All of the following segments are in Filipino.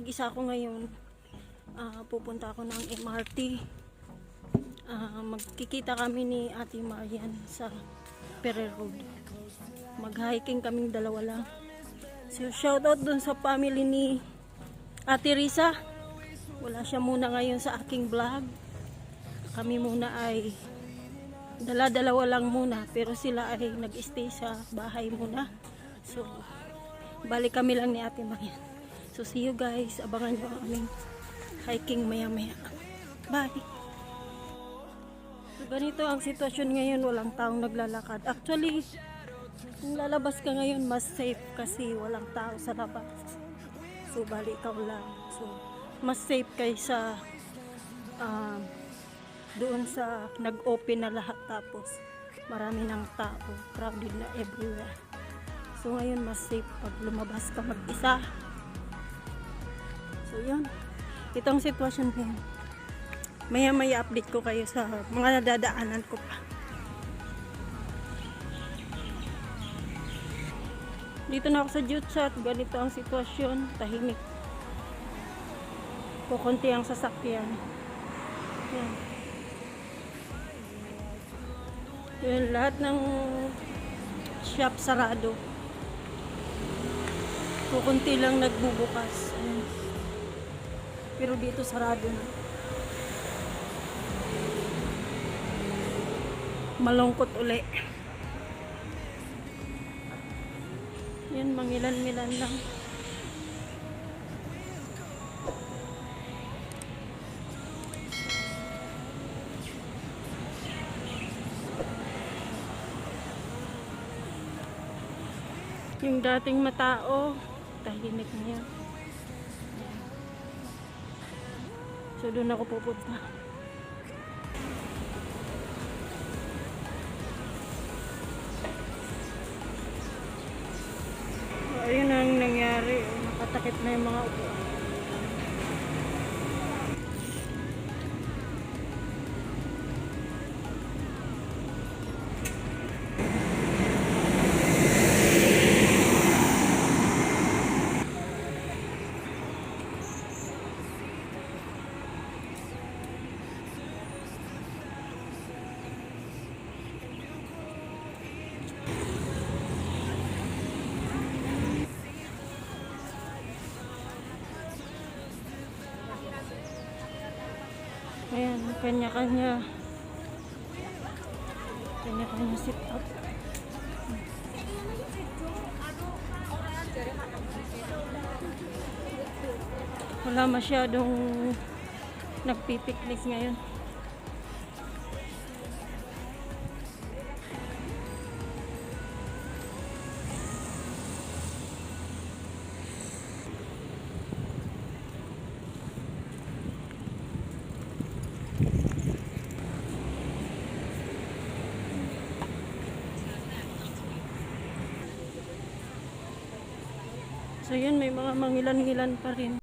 mag-isa ako ngayon. Ah, pupunta ako ng MRT. Ah, magkikita kami ni Ate Marian sa Ferrer Road. Mag-hiking kaming dalawa lang. So, shoutout dun sa family ni Ate Risa. Wala siya muna ngayon sa aking vlog. Kami muna ay dala-dalawa lang muna pero sila ay nag-stay sa bahay muna. So, balik kami lang ni Ate Marian. So, see you guys. Abangan nyo ang aming hiking maya-maya. Bye! So, ganito ang sitwasyon ngayon. Walang taong naglalakad. Actually, kung lalabas ka ngayon, mas safe kasi walang tao sa labas. So, balik ikaw lang. So, mas safe kaysa ah, doon sa nag-open na lahat tapos marami ng tao, crowded na everywhere. So ngayon mas safe pag lumabas ka mag-isa. So yun. Itong sitwasyon ko yun. Maya maya update ko kayo sa mga nadadaanan ko pa. Dito na ako sa Jutsa at ganito ang sitwasyon. Tahimik. Kukunti ang sasakyan. Yan. Yun, lahat ng shop sarado. Kukunti lang nagbubukas. Ayan. Pero dito sarado na. Malungkot uli. Yan, mangilan-milan lang. Yung dating matao, tahimik niya. So doon ako pupunta. So, ayun ang nangyari. Nakatakip na yung mga upuan. Kanya-kanya. Kanya-kanya sit up. Wala masyadong nagpipiknik ngayon. Mangilan-ngilan pa rin.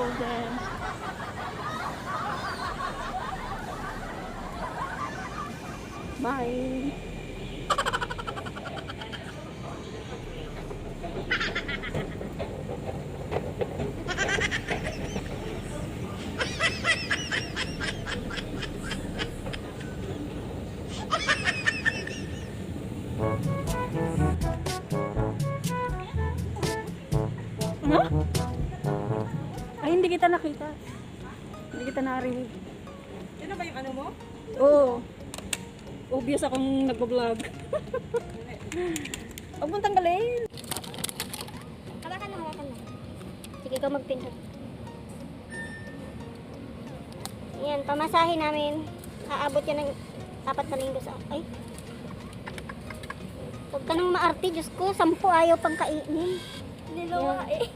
golden. Hindi kita nakita. Hindi kita narinig. Na ba yung ano mo? Oo. Obvious akong nagbablog. Huwag mong tanggalin. Hawakan mo, hawakan mo. Sige, ikaw magpindot. Yan, pamasahin namin. Aabot yan ng apat na linggo sa... Ay! Huwag ka nang maarte, Diyos ko. Sampu ayaw pang kainin. Nilawa eh.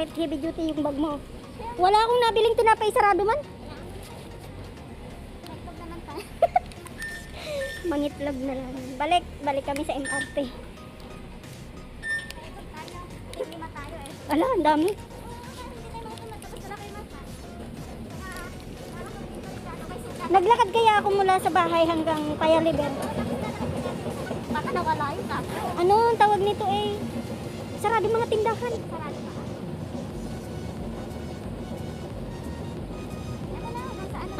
Bakit heavy duty yung bag mo? Wala akong nabiling tinapay sarado man. Mangitlog na lang. Balik, balik kami sa MRT. Ala, ang dami. Naglakad kaya ako mula sa bahay hanggang Paya Liber. Baka nawala yung Ano ang tawag nito eh? Sarado mga tindahan. Sarado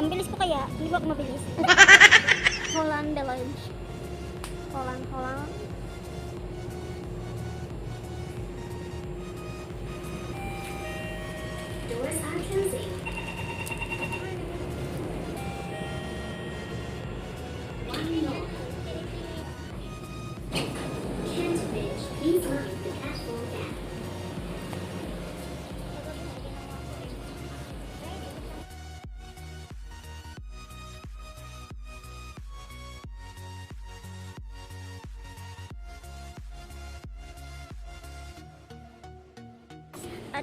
Ang bilis ko kaya, hindi ba ako mabilis? Holland Village. Holland, Holland. Doors are closing.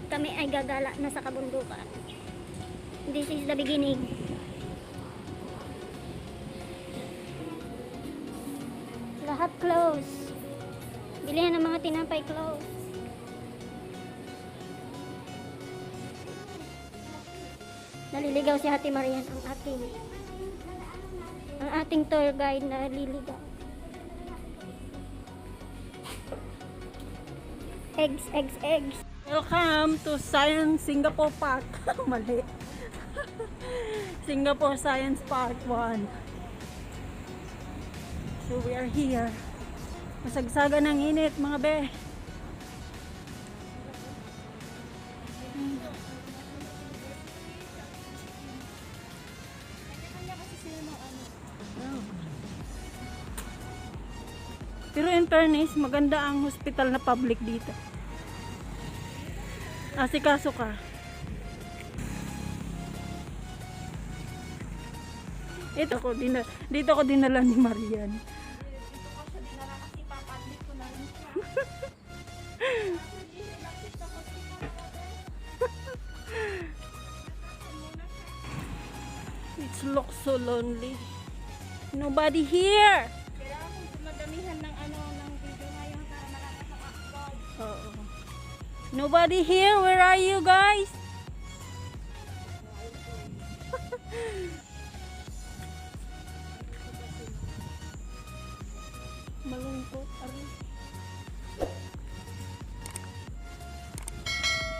Kami ay gagala na sa kabundukan. This is the beginning. Lahat close. Bilihan ng mga tinapay close. Naliligaw si Hati Marian ang ating ang ating tour guide na naliligaw. Eggs, eggs, eggs. Welcome to Science Singapore Park. Mali. Singapore Science Park 1. So we are here. Masagsaga ng init mga be. Pero in fairness, maganda ang hospital na public dito. Asikaso ka. Ito ko dina, dito ko dinala ni Marian. It looks so lonely. Nobody here. Nobody here. Where are you guys? Malungkot.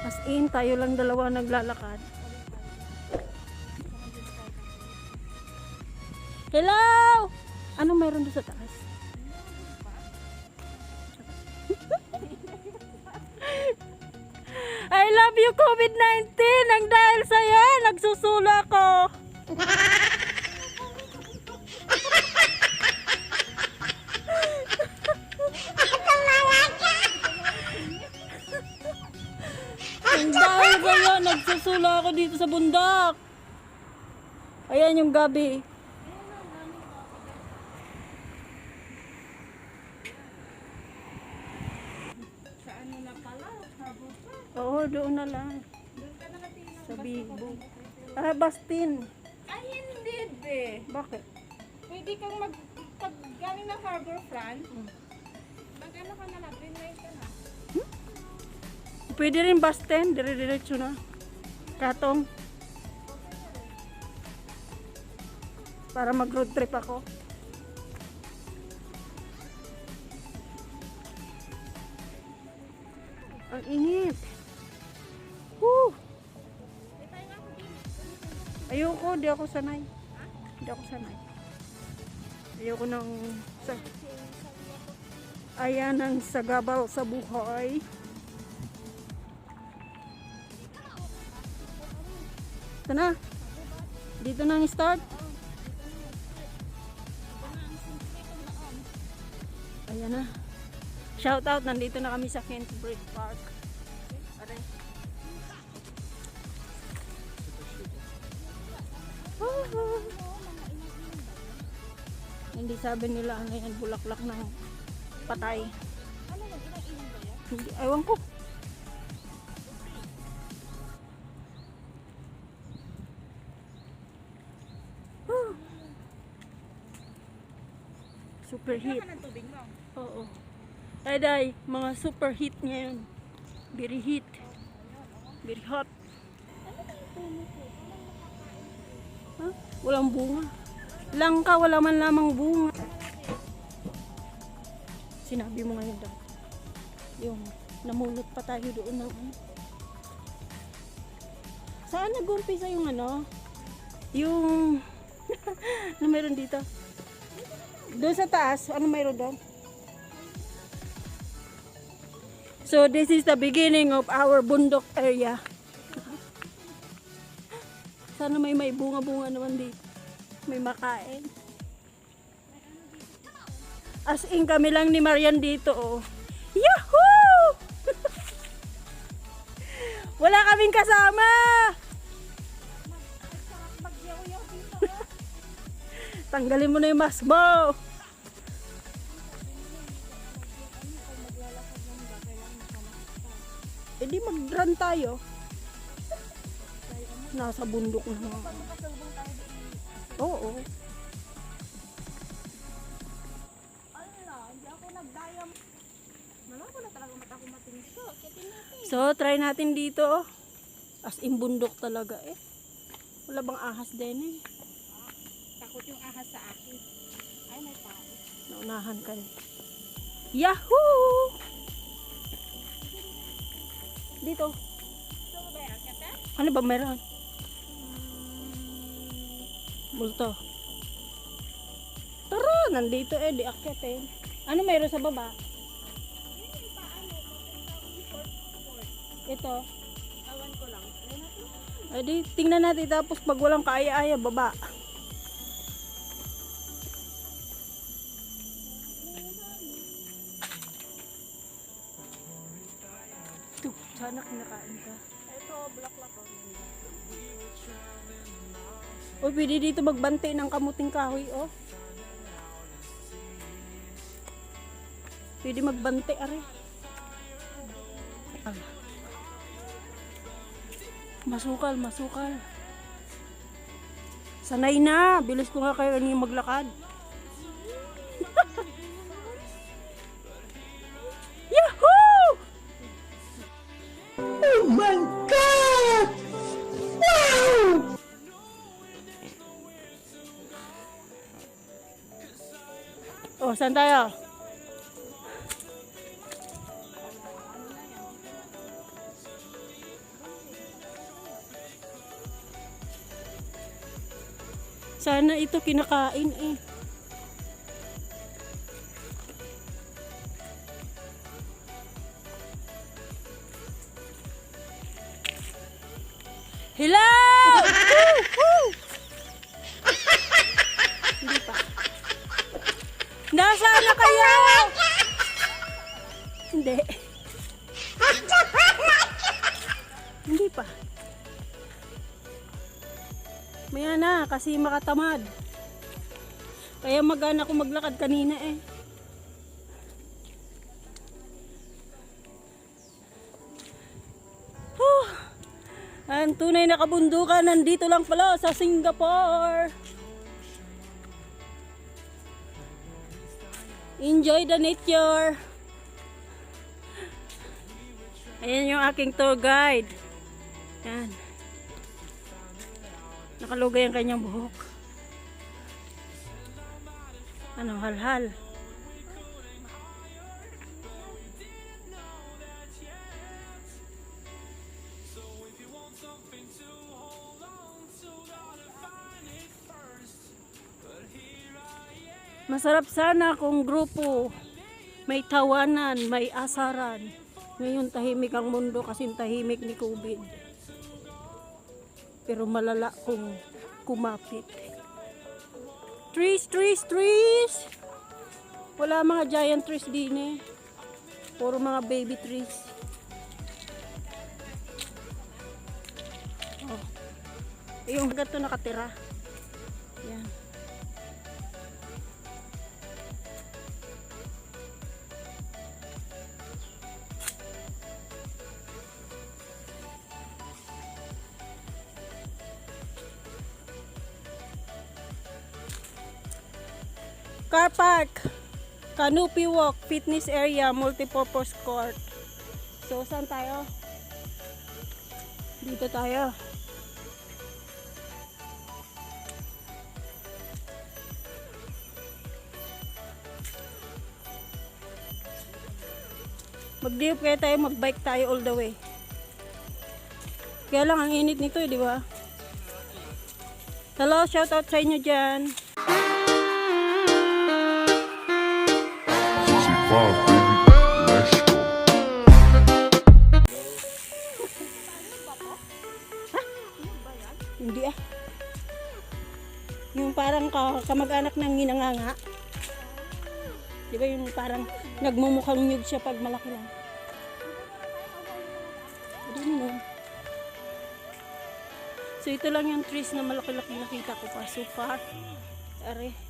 As in, tayo lang dalawa naglalakad. Hello! Ano meron doon sa taas? You COVID-19 Nang dahil sa'yo nagsusulo ako. Nang dahil sa'yo nagsusulo ako dito sa bundok. Ayan yung gabi doon na lang. Doon ka nakatingin ng Sa ko. Ah, Bastin. Ay, hindi, be. Bakit? Pwede kang mag... Pag galing ng harbor front, Mm. mag ano ka na lang, green light ka na. Pwede rin Bastin. Dire-diretso na. Katong. Para mag-road trip ako. Ang init. Ayoko, di ako sanay. Di ako sanay. Ayoko ng sa Ayan ang sagabal sa buhay. Ito na. Dito na ang start. Ayan na. Shout out, nandito na kami sa Kentbridge Park. Hindi sabi nila ano yan, bulaklak ng patay. Hindi, ewan ko. Ah. Super heat. ng tubig mo. Oo. Ay, day, mga super heat ngayon. Very heat. Very hot. Ha? Walang bunga. Langka, wala man lamang bunga. Sinabi mo ngayon daw. Yung namulot pa tayo doon ng ano. Saan nag-umpisa yung ano? Yung... ano meron dito? Doon sa taas, ano mayroon doon? So this is the beginning of our bundok area. Sana may may bunga-bunga naman dito. May makain. As in kami lang ni Marian dito oh. Yahoo! Wala kaming kasama! Tanggalin mo na yung mask mo! E di mag-run tayo. Nasa bundok na. Oo. So, try natin dito. As in bundok talaga eh. Wala bang ahas din eh. Takot yung ahas sa akin. Ay, may tao. Naunahan ka eh. Yahoo! Dito. Ano ba meron? Multo. Tara, nandito eh, di akyat eh. Ano meron sa baba? Ito. Awan ko lang. Ay di, tingnan natin tapos pag walang kaya-aya, baba. Pwede dito magbante ng kamuting kahoy, oh. Pwede magbante, are. Ah. Masukal, masukal. Sanay na. Bilis ko nga kayo kanina maglakad. Oh, saan tayo? Sana ito kinakain eh. Maya na, kasi makatamad. Kaya magana ako maglakad kanina eh. Whew! Yan, tunay na kabundukan. Nandito lang pala sa Singapore. Enjoy the nature. Ayan yung aking tour guide. Yan. Nakalugay ang kanyang buhok. Ano, halhal. Masarap sana kung grupo may tawanan, may asaran. Ngayon tahimik ang mundo kasi tahimik ni COVID. Pero malala kung kumapit. Trees, trees, trees! Wala mga giant trees din eh. Puro mga baby trees. Oh. Yung gato nakatira. Car park, canopy walk, fitness area, multipurpose court. So, saan tayo? Dito tayo. Mag-dip kaya tayo, mag-bike tayo all the way. Kaya lang ang init nito, eh, di ba? Hello, shout out sa inyo dyan. 65, baby. Let's go. Hindi ah. Yung parang ka, kamag-anak ng ginanganga. Di ba yung parang nagmumukhang nyug siya pag malaki lang. Don't know. So ito lang yung trees na malaki-laki nakita ko pa so far. Are.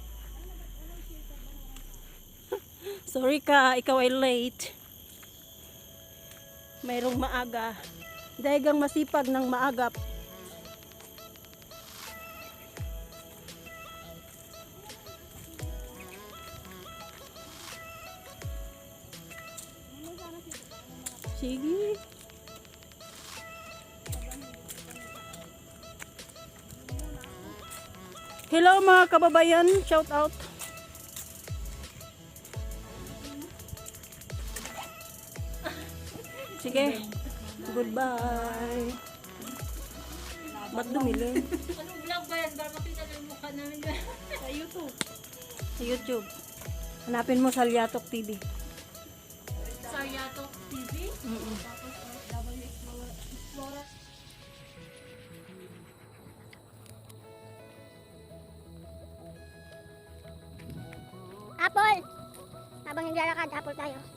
Sorry ka, ikaw ay late. Mayroong maaga. Dahigang masipag ng maagap. Sige. Hello mga kababayan, shout out. Sige. Goodbye. Ba't dumili? Anong vlog ba yan? Para makita ng mukha namin. Sa YouTube. Sa YouTube. Hanapin mo Salyatok TV. Sa Yatok TV. Mm-mm. Tapos uh, W. Explorer. Apple! Habang naglalakad, apple tayo.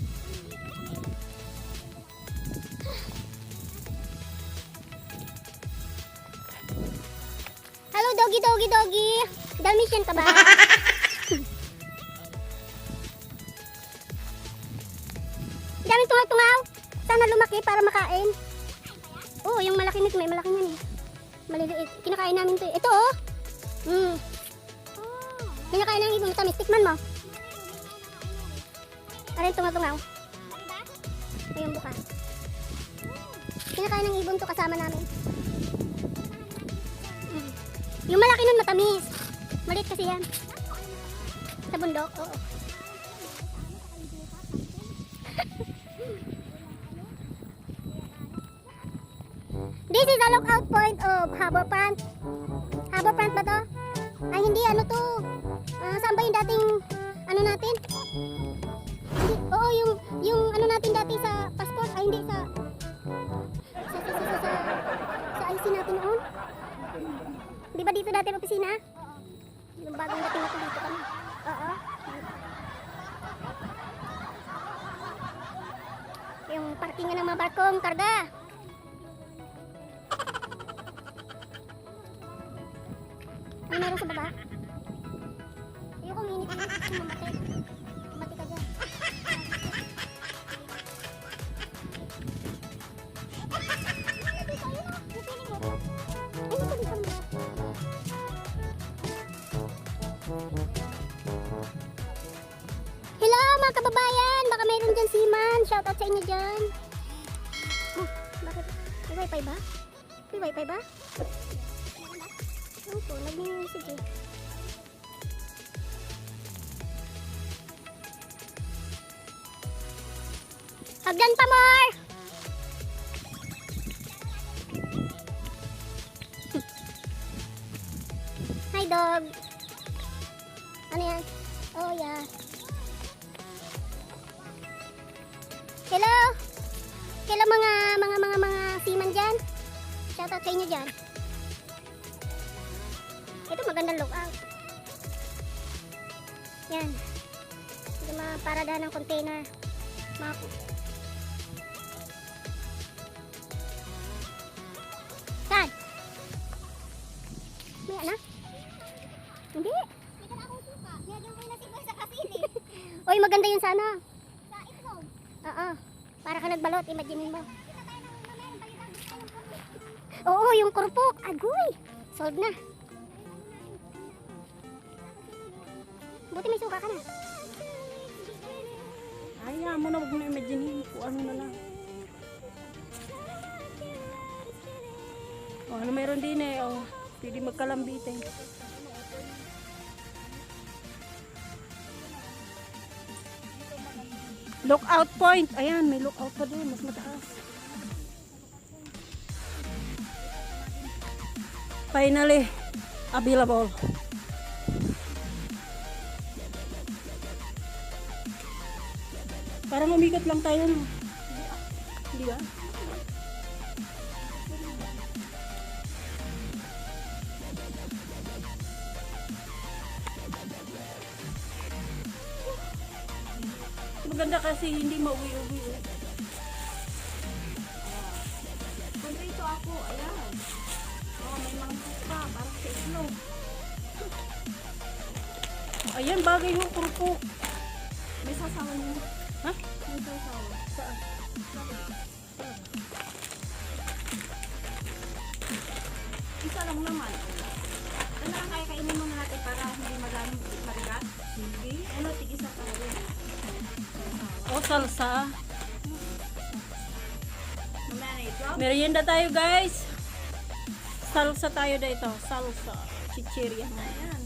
doggy doggy doggy. Dalmatian ka ba? Daming tungaw-tungaw. Sana lumaki para makain. Oo, yung malaki nito, may malaki yan eh. Maliliit. Kinakain namin to eh. Ito oh. Mm. Kinakain ng ibon. Tamis. Tikman mo. Yung tungaw-tungaw? Ito yung buka. Kinakain ng ibon to kasama namin. Yung malaki nun matamis. Maliit kasi yan. Sa bundok, oo. This is a lookout point of Harbourfront. Harbourfront Ang opisina? Kababayan! Baka mayroon dyan seaman. Shoutout sa inyo dyan. Oh, bakit? May wifi ba? May wifi ba? Ano po? Nag-message eh. Hagdan pa more! Hi dog! Shoutout sa inyo dyan. Ito magandang lookout. Yan. Ito mga paradahan ng container. Mga Saan? May anak? Hindi. Oy, maganda yun sana. Sa itlog? Oo. Para ka nagbalot, imagine mo. Yung kurpok. Agoy. Solve na. Buti may suka ka na. Ayaw mo na, huwag mo na imagine kung ano na lang. Oh, ano meron din eh, oh. Pwede magkalambitin. Lookout point. Ayan, may lookout pa doon. Mas mataas. Finally, available. Parang umikot lang tayo, no? Hindi ba? Maganda kasi hindi mauwi-uwi. Ayan, bagay yung kurpo. May sasawa niyo. Ha? May sasawa. Saan? Isa lang naman. Ano lang kaya kainin muna natin para hindi madami marigat? Hindi. Ano, tig-isa pa rin. O, salsa. Merienda tayo, guys. Salsa tayo dito. Salsa. Chichirya na.